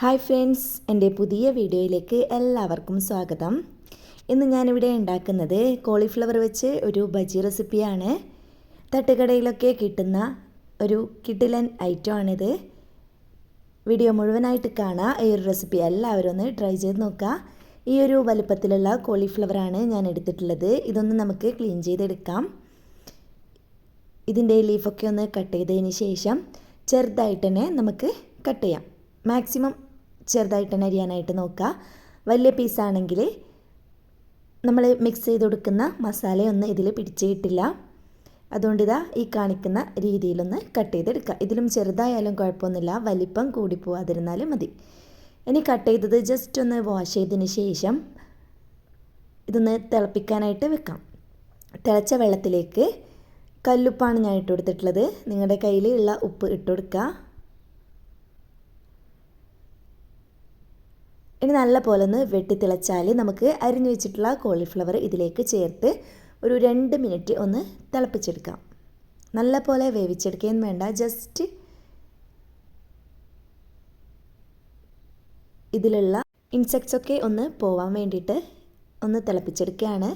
Hi friends എന്റെ പുതിയ വീഡിയോയിലേക്ക് എല്ലാവർക്കും സ്വാഗതം. ഇന്ന് ഞാനിവിടെ ഉണ്ടാക്കുന്നത് കോളിഫ്ലവർ വെച്ച് ഒരു ബജി റെസിപ്പിയാണ്. തട്ടുകടയിലൊക്കെ കിട്ടുന്ന ഒരു കിഡിലൻ ഐറ്റമാണിത് വീഡിയോ മുഴുവനായിട്ട് കാണാം ഈ ഒരു റെസിപ്പി എല്ലാവരും ഒന്ന് ട്രൈ ചെയ്ത് നോക്കുക ഈ ഒരു വലുപ്പത്തിലുള്ള കോളിഫ്ലവറാണ് ഞാൻ എടുത്തിട്ടുള്ളത്. ഇതൊന്ന് നമുക്ക് ക്ലീൻ ചെയ്തെടുക്കാം. ഇതിന്റെ ലീഫൊക്കെ ഒന്ന് കട്ട് ചെയ്തതിന് ശേഷം ചെറുതായിട്ട് തന്നെ നമുക്ക് കട്ട് ചെയ്യാം. മാക്സിമം ചെറുതായിട്ട് അരിയാനായിട്ട് നോക്കുക. വലിയ പീസാണെങ്കിൽ നമ്മൾ മിക്സ് ചെയ്ത് കൊടുക്കുന്ന മസാലയൊന്നും ഇതിൽ പിടിച്ച് കിട്ടില്ല അതുകൊണ്ട് ഇതാ ഈ കാണിക്കുന്ന രീതിയിലൊന്ന് കട്ട് ചെയ്തെടുക്കുക. ഇതിലും ചെറുതായാലും കുഴപ്പമൊന്നുമില്ല. വലിപ്പം കൂടി പോവാതിരുന്നാലും മതി. ഇനി കട്ട് ചെയ്തത് ജസ്റ്റ് ഒന്ന് വാഷ് ചെയ്തതിന് ശേഷം ഇതൊന്ന് തിളപ്പിക്കാനായിട്ട് വെക്കാം. തിളച്ച വെള്ളത്തിലേക്ക് കല്ലുപ്പാണ് ഞാൻ ഇട്ട് കൊടുത്തിട്ടുള്ളത്. നിങ്ങളുടെ കയ്യിൽ ഉള്ള ഉപ്പ് ഇട്ട് കൊടുക്കുക. ഇനി നല്ല പോലെ ഒന്ന് വെട്ടിത്തിളച്ചാൽ നമുക്ക് അരിഞ്ഞു വെച്ചിട്ടുള്ള കോളിഫ്ലവർ ഇതിലേക്ക് ചേർത്ത് ഒരു രണ്ട് മിനിറ്റ് ഒന്ന് തിളപ്പിച്ചെടുക്കാം. നല്ല പോലെ വേവിച്ചെടുക്കുകയും വേണ്ട. ജസ്റ്റ് ഇതിലുള്ള ഇൻസെക്ട്സ് ഒക്കെ ഒന്ന് പോവാൻ വേണ്ടിയിട്ട് ഒന്ന് തിളപ്പിച്ചെടുക്കുകയാണ്.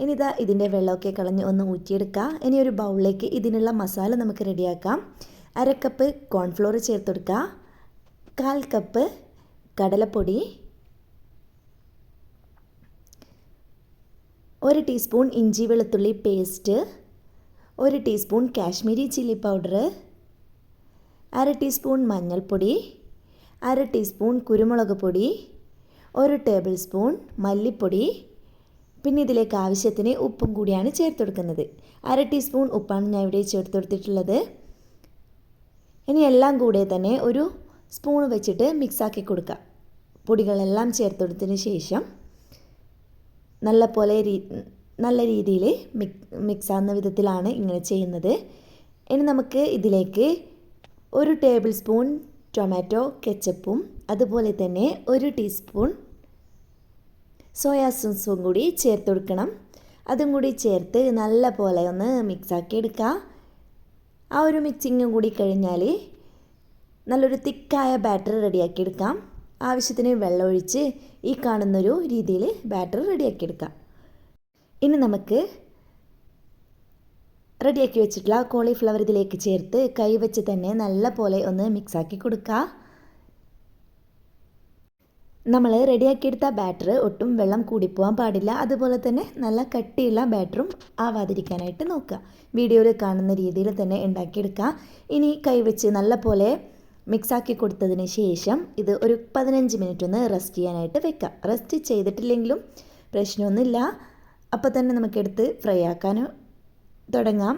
ഇനി ഇതാ ഇതിന്റെ വെള്ളമൊക്കെ കളഞ്ഞ് ഒന്ന് ഊറ്റിയെടുക്കുക. ഇനി ഒരു ബൗളിലേക്ക് ഇതിനുള്ള മസാല നമുക്ക് റെഡിയാക്കാം അര കപ്പ് കോൺഫ്ലോർ ചേർത്ത് കൊടുക്കുക കാൽ കപ്പ് കടലപ്പൊടി ഒരു ടീസ്പൂൺ ഇഞ്ചി വെളുത്തുള്ളി പേസ്റ്റ് ഒരു ടീസ്പൂൺ കാശ്മീരി ചില്ലി പൗഡർ അര ടീസ്പൂൺ മഞ്ഞൾപ്പൊടി അര ടീസ്പൂൺ കുരുമുളക് പൊടി ഒരു ടേബിൾ സ്പൂൺ മല്ലിപ്പൊടി. പിന്നെ ഇതിലേക്ക് ആവശ്യത്തിന് ഉപ്പും കൂടിയാണ് ചേർത്ത് കൊടുക്കുന്നത്. അര ടീസ്പൂൺ ഉപ്പാണ് ഞാൻ ഇവിടെ ചേർത്ത് കൊടുത്തിട്ടുള്ളത്. ഇനി എല്ലാം കൂടെ തന്നെ ഒരു സ്പൂൺ വെച്ചിട്ട് മിക്സാക്കി കൊടുക്കുക പൊടികളെല്ലാം ചേർത്തെടുത്തതിന് ശേഷം നല്ല പോലെ രീ നല്ല രീതിയിൽ മിക് മിക്സാകുന്ന വിധത്തിലാണ് ഇങ്ങനെ ചെയ്യുന്നത്. ഇനി നമുക്ക് ഇതിലേക്ക് ഒരു ടേബിൾ സ്പൂൺ ടൊമാറ്റോ കെച്ചപ്പും അതുപോലെ തന്നെ ഒരു ടീസ്പൂൺ സോയാ സോസും കൂടി ചേർത്ത് കൊടുക്കണം അതും കൂടി ചേർത്ത് നല്ല പോലെ ഒന്ന് മിക്സാക്കി എടുക്കുക. ആ ഒരു മിക്സിങ്ങും കൂടി കഴിഞ്ഞാൽ നല്ലൊരു തിക്കായ ബാറ്റർ റെഡിയാക്കി എടുക്കാം. ആവശ്യത്തിന് വെള്ളമൊഴിച്ച് ഈ കാണുന്നൊരു രീതിയിൽ ബാറ്റർ റെഡിയാക്കി എടുക്കാം ഇനി നമുക്ക് റെഡിയാക്കി വെച്ചിട്ടുള്ള കോളിഫ്ലവർ ഇതിലേക്ക് ചേർത്ത് കൈ വെച്ച് തന്നെ നല്ല പോലെ ഒന്ന് മിക്സാക്കി കൊടുക്കുക നമ്മൾ റെഡിയാക്കിയെടുത്ത ബാറ്റർ ഒട്ടും വെള്ളം കൂടിപ്പോകാൻ പാടില്ല. അതുപോലെ തന്നെ നല്ല കട്ടിയുള്ള ബാറ്ററും ആവാതിരിക്കാനായിട്ട് നോക്കുക. വീഡിയോയിൽ കാണുന്ന രീതിയിൽ തന്നെ ഉണ്ടാക്കിയെടുക്കുക ഇനി കൈവച്ച് നല്ല പോലെ മിക്സാക്കി കൊടുത്തതിന് ശേഷം ഇത് ഒരു പതിനഞ്ച് മിനിറ്റ് ഒന്ന് റെസ്റ്റ് ചെയ്യാനായിട്ട് വെക്കാം. റെസ്റ്റ് ചെയ്തിട്ടില്ലെങ്കിലും പ്രശ്നമൊന്നുമില്ല. അപ്പോൾ തന്നെ നമുക്കെടുത്ത് ഫ്രൈ ആക്കാനും തുടങ്ങാം.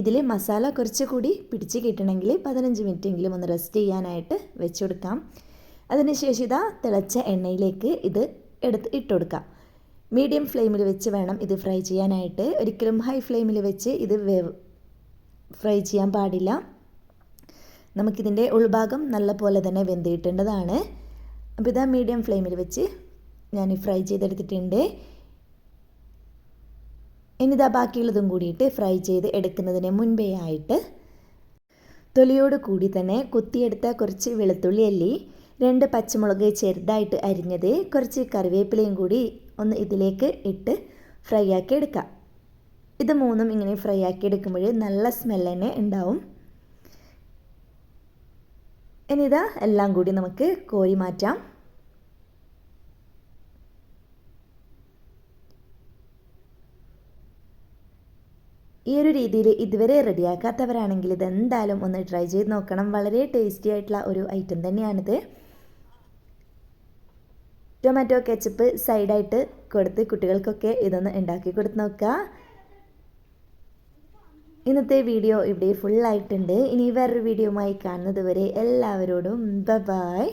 ഇതിൽ മസാല കുറച്ചുകൂടി പിടിച്ച് കിട്ടണമെങ്കിൽ പതിനഞ്ച് മിനിറ്റെങ്കിലും ഒന്ന് റെസ്റ്റ് ചെയ്യാനായിട്ട് വെച്ച് കൊടുക്കാം. അതിനുശേഷം ഇതാ തിളച്ച എണ്ണയിലേക്ക് ഇത് എടുത്ത് ഇട്ട് കൊടുക്കാം. മീഡിയം ഫ്ലെയിമിൽ വെച്ച് വേണം ഇത് ഫ്രൈ ചെയ്യാനായിട്ട്. ഒരിക്കലും ഹൈ ഫ്ലെയിമിൽ വെച്ച് ഇത് ഫ്രൈ ചെയ്യാൻ പാടില്ല. നമുക്കിതിന്റെ ഉൾഭാഗം നല്ല പോലെ തന്നെ വെന്തിട്ടേണ്ടതാണ്. അപ്പോൾ ഇതാ മീഡിയം ഫ്ലെയിമിൽ വെച്ച് ഞാൻ ഫ്രൈ ചെയ്തെടുത്തിട്ടുണ്ട്. ഇനിതാ ബാക്കിയുള്ളതും കൂടിയിട്ട് ഫ്രൈ ചെയ്ത് എടുക്കുന്നതിന് മുൻപേ ആയിട്ട് തൊലിയോട് കൂടി തന്നെ കുത്തിയെടുത്ത കുറച്ച് വെളുത്തുള്ളി അല്ലി രണ്ട് പച്ചമുളക് ചെറുതായിട്ട് അരിഞ്ഞത് കുറച്ച് കറിവേപ്പിലയും കൂടി ഒന്ന് ഇതിലേക്ക് ഇട്ട് ഫ്രൈ ആക്കി എടുക്കാം ഇത് മൂന്നും ഇങ്ങനെ ഫ്രൈ ആക്കി എടുക്കുമ്പോൾ നല്ല സ്മെല്ല് തന്നെ ഉണ്ടാവും. ഇനി ഇതാ എല്ലാം കൂടി നമുക്ക് കോരി മാറ്റാം. ഈ ഒരു രീതിയിൽ ഇതുവരെ റെഡിയാക്കാത്തവരാണെങ്കിൽ ഇതെന്തായാലും ഒന്ന് ട്രൈ ചെയ്ത് നോക്കണം. വളരെ ടേസ്റ്റി ആയിട്ടുള്ള ഒരു ഐറ്റം തന്നെയാണിത്. ടൊമാറ്റോ കെച്ചപ്പ് സൈഡായിട്ട് കൊടുത്ത് കുട്ടികൾക്കൊക്കെ ഇതൊന്ന് ഉണ്ടാക്കി കൊടുത്ത് നോക്കുക. ഇന്നത്തെ വീഡിയോ ഇവിടെ ഫുള്ളായിട്ടുണ്ട് ഇനി വേറൊരു വീഡിയോയുമായി കാണുന്നത് വരെ എല്ലാവരോടും ബ ബായ്